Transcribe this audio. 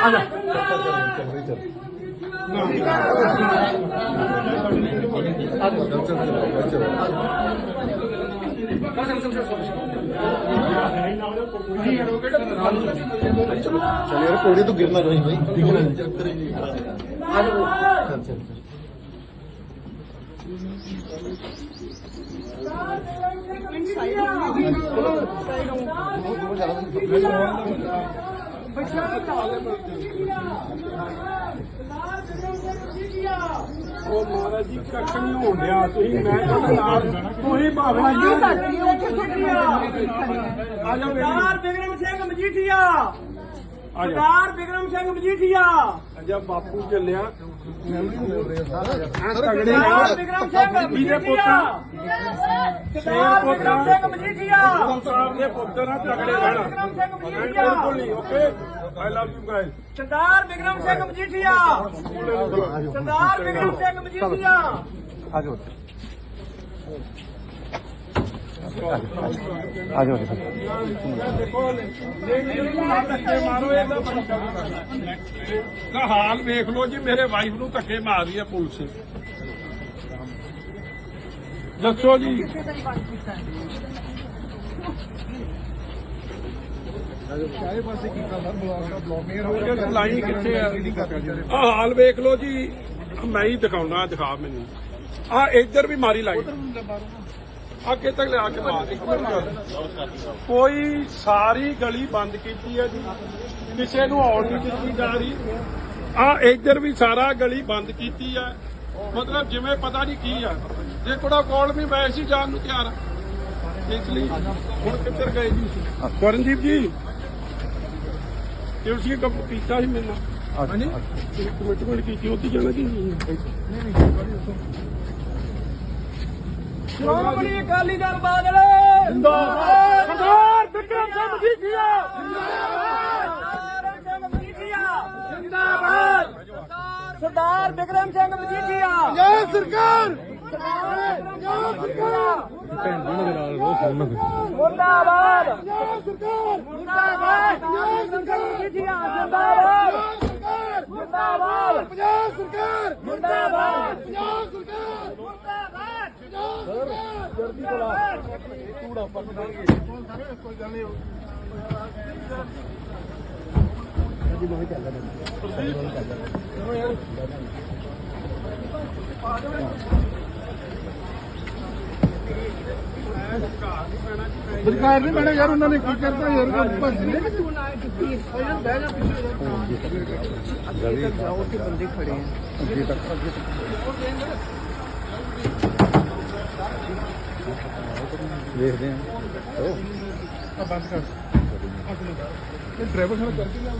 ਆ ਜਾ ਚਲ ਯਾਰ ਕੋੜੀ ਤੋਂ ਗਿਰਨਾ ਨਹੀਂ ਭਾਈ ਡਿੱਗਣਾ ਨਹੀਂ ਆ ਜਾ ਚੱਲ ਚੱਲ ਸਾਈਡ ਹੋ ਗਈ ਸਾਈਡ ਹੋ ਗਈ ਬੱਚਿਆਂ ਨੂੰ ਉਹ ਮਹਾਰਾਜ ਜੀ ਕੱਖ ਨਹੀਂ ਹੋਣ ਡਿਆ। ਤੁਸੀਂ ਮੈਂ ਤੁਹਾਡੇ ਨਾਲ ਤੁਸੀਂ ਭਾਵੇਂ ਆ? ਜਾਓ ਸਰਦਾਰ ਬਿਕਰਮ ਸਿੰਘ ਮਜੀਠੀਆ। ਸਰਦਾਰ ਬਿਕਰਮ ਸਿੰਘ ਮਜੀਠੀਆ। ਅਜਾ ਬਾਪੂ ਚੱਲਿਆ। ਤਗੜੇ ਸਰਦਾਰ ਬਿਕਰਮ ਸਿੰਘ ਮਜੀਠੀਆ। ਸਰਦਾਰ ਵਿਕਰਮ ਸਿੰਘ ਮਜੀਠੀਆ। ਸਰਦਾਰ ਵਿਕਰਮ ਸਿੰਘ ਮਜੀਠੀਆ। ਸਰਦਾਰ ਵਿਕਰਮ ਸਿੰਘ ਮਜੀਠੀਆ। ਆ ਜਾਓ ਹਾਲ ਵੇਖ ਲਓ ਜੀ ਮੇਰੇ ਵਾਈਫ ਨੂੰ ਧੱਕੇ ਮਾਰ ਰਹੀ ਹੈ ਪੁਲਿਸ। ਦੱਸੋ ਜੀ। ਕਿੱਥੇ ਆ? ਹਾਲ ਵੇਖ ਲਓ ਜੀ। ਮੈਂ ਹੀ ਦਿਖਾਉਣਾ ਦਿਖਾ ਮੈਨੂੰ। ਆ ਇੱਧਰ ਵੀ ਮਾਰੀ ਲਾਈ। ਅੱਗੇ ਤੱਕ ਲਿਆ ਕੇ ਮਾਰ ਇੱਕ ਮਿੰਟ। ਕੋਈ ਸਾਰੀ ਗਲੀ ਬੰਦ ਕੀਤੀ ਹੈ ਜੀ। ਕਿਸੇ ਨੂੰ ਆਉਣ ਨਹੀਂ ਦਿੱਤੀ ਜਾ ਰਹੀ। ਆ ਇੱਧਰ ਵੀ ਸਾਰਾ ਗਲੀ ਬੰਦ ਕੀਤੀ ਹੈ। ਮਤਲਬ ਜਿਵੇਂ ਪਤਾ ਨਹੀਂ ਕੀ ਆ। ਜੇ ਕੋੜਾ ਕੋਲ ਵੀ ਮੈਂ ਸੀ ਜਾਣ ਨੂੰ ਤਿਆਰ ਆ। ਇਸ ਲਈ ਹੁਣ ਕਿੱਧਰ ਗਏ ਜੀ? ਕਰਨਜੀਤ ਜੀ। ਤੁਸੀਂ ਕੰਮ ਕੀਤਾ ਸੀ ਮੈਨੂੰ ਹਾਂਜੀ? ਕਮਿਟਮੈਂਟ ਕੀਤੀ ਉਹਦੀ ਜਾਣਾ ਕਿ ਸ਼੍ਰੋਮਣੀ ਅਕਾਲੀ ਦਲ ਬਾਦਲ। ਜਿੰਦਾਬਾਦ। ਸਰਦਾਰ ਬਿਕਰਮ ਸਿੰਘ ਮਜੀਠੀਆ। ਜਿੰਦਾਬਾਦ। ਸਿੰਘ ਮਜੀਠੀਆ। ਜਿੰਦਾਬਾਦ। ਸਰਦਾਰ ਬਿਕਰਮ ਸਿੰਘ ਮਜੀਠੀਆ। ਜੈ ਸਰਕਾਰ। ਜੈ ਸਰਕਾਰ ਮੁਰਦਾਬਾਦ ਸਰਕਾਰ ਮੁਰਦਾਬਾਦ ਜੈ ਸਰਕਾਰ ਮਜੀਠੀਆ ਜਿੰਦਾਬਾਦ ਮੁਰਦਾਬਾਦ ਪੰਜਾਬ ਸਰਕਾਰ ਮੁਰਦਾਬਾਦ ਪੰਜਾਬ ਸਰਕਾਰ ਮੁਰਦਾਬਾਦ ਸਰਕਾਰ ਨੇ ਮੈਡਮ ਯਾਰ, ਉਹਨਾਂ ਨੇ ਕੀ ਕਰਤਾ ਯਾਰ ਭੱਜ ਗਏ ਤੂੰ ਨਾ ਡਿਪਟੀ ਇਹਨਾਂ ਆ ਬੰਦ ਕਰ। ਇਹ ਡਰਾਈਵਰ ਖੜਾ ਕਰਕੇ ਲਿਆ